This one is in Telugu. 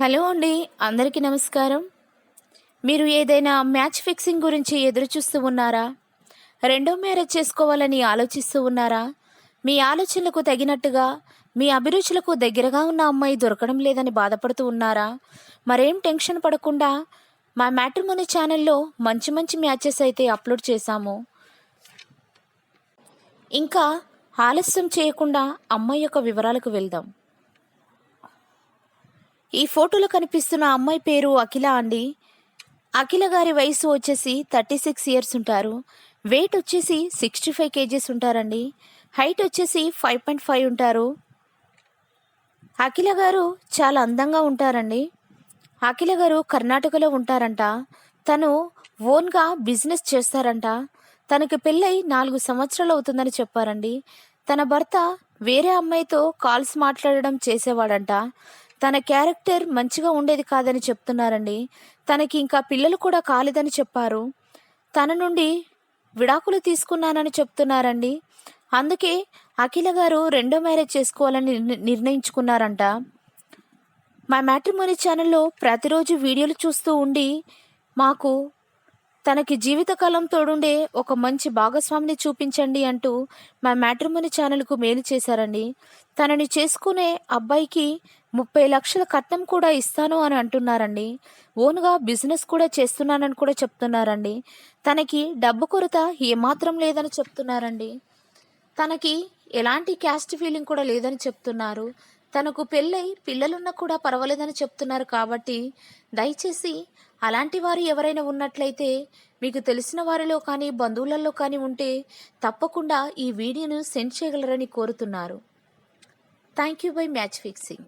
హలో అండి అందరికీ నమస్కారం. మీరు ఏదైనా మ్యాచ్ ఫిక్సింగ్ గురించి ఎదురు చూస్తూ ఉన్నారా? రెండో మ్యారేజ్ చేసుకోవాలని ఆలోచిస్తూ ఉన్నారా? మీ ఆలోచనలకు తగినట్టుగా మీ అభిరుచులకు దగ్గరగా ఉన్న అమ్మాయి దొరకడం లేదని బాధపడుతూ ఉన్నారా? మరేం టెన్షన్ పడకుండా మా మ్యాట్రిమోనీ ఛానల్లో మంచి మంచి మ్యాచెస్ అయితే అప్లోడ్ చేశాము. ఇంకా ఆలస్యం చేయకుండా అమ్మాయి యొక్క వివరాలకు వెళ్దాం. ఈ ఫోటోలో కనిపిస్తున్న అమ్మాయి పేరు అఖిల అండి. అఖిల గారి వయసు వచ్చేసి థర్టీ సిక్స్ ఇయర్స్ ఉంటారు. వెయిట్ వచ్చేసి సిక్స్టీ ఫైవ్ కేజీస్ ఉంటారండి. హైట్ వచ్చేసి ఫైవ్ పాయింట్ ఫైవ్ ఉంటారు. అఖిల గారు చాలా అందంగా ఉంటారండి. అఖిల గారు కర్ణాటకలో ఉంటారంట. తను ఓన్గా బిజినెస్ చేస్తారంట. తనకి పెళ్ళై నాలుగు సంవత్సరాలు అవుతుందని చెప్పారండి. తన భర్త వేరే అమ్మాయితో కాల్స్ మాట్లాడడం చేసేవాడంట. తన క్యారెక్టర్ మంచిగా ఉండేది కాదని చెప్తున్నారండి. తనకి ఇంకా పిల్లలు కూడా కాలేదని చెప్పారు. తన నుండి విడాకులు తీసుకున్నానని చెప్తున్నారండి. అందుకే అఖిల గారు రెండో మ్యారేజ్ చేసుకోవాలని నిర్ణయించుకున్నారంట. మా మ్యాట్రిమోనీ ఛానల్లో ప్రతిరోజు వీడియోలు చూస్తూ ఉండి మాకు తనకి జీవితకాలం తోడుండే ఒక మంచి భాగస్వామిని చూపించండి అంటూ మా మ్యాట్రిమోని ఛానల్కు మేలు చేశారండి. తనని చేసుకునే అబ్బాయికి ముప్పై లక్షల కట్నం కూడా ఇస్తాను అని అంటున్నారండి. ఓన్గా బిజినెస్ కూడా చేస్తున్నానని కూడా చెప్తున్నారండి. తనకి డబ్బు కొరత ఏమాత్రం లేదని చెప్తున్నారండి. తనకి ఎలాంటి క్యాస్ట్ ఫీలింగ్ కూడా లేదని చెప్తున్నారు. తనకు పెళ్ళై పిల్లలున్నా కూడా పర్వాలేదని చెప్తున్నారు కాబట్టి దయచేసి అలాంటి వారు ఎవరైనా ఉన్నట్లయితే మీకు తెలిసిన వారిలో కానీ బంధువులలో కానీ ఉంటే తప్పకుండా ఈ వీడియోను సెండ్ చేయగలరని కోరుతున్నారు. Thank you bye match fixing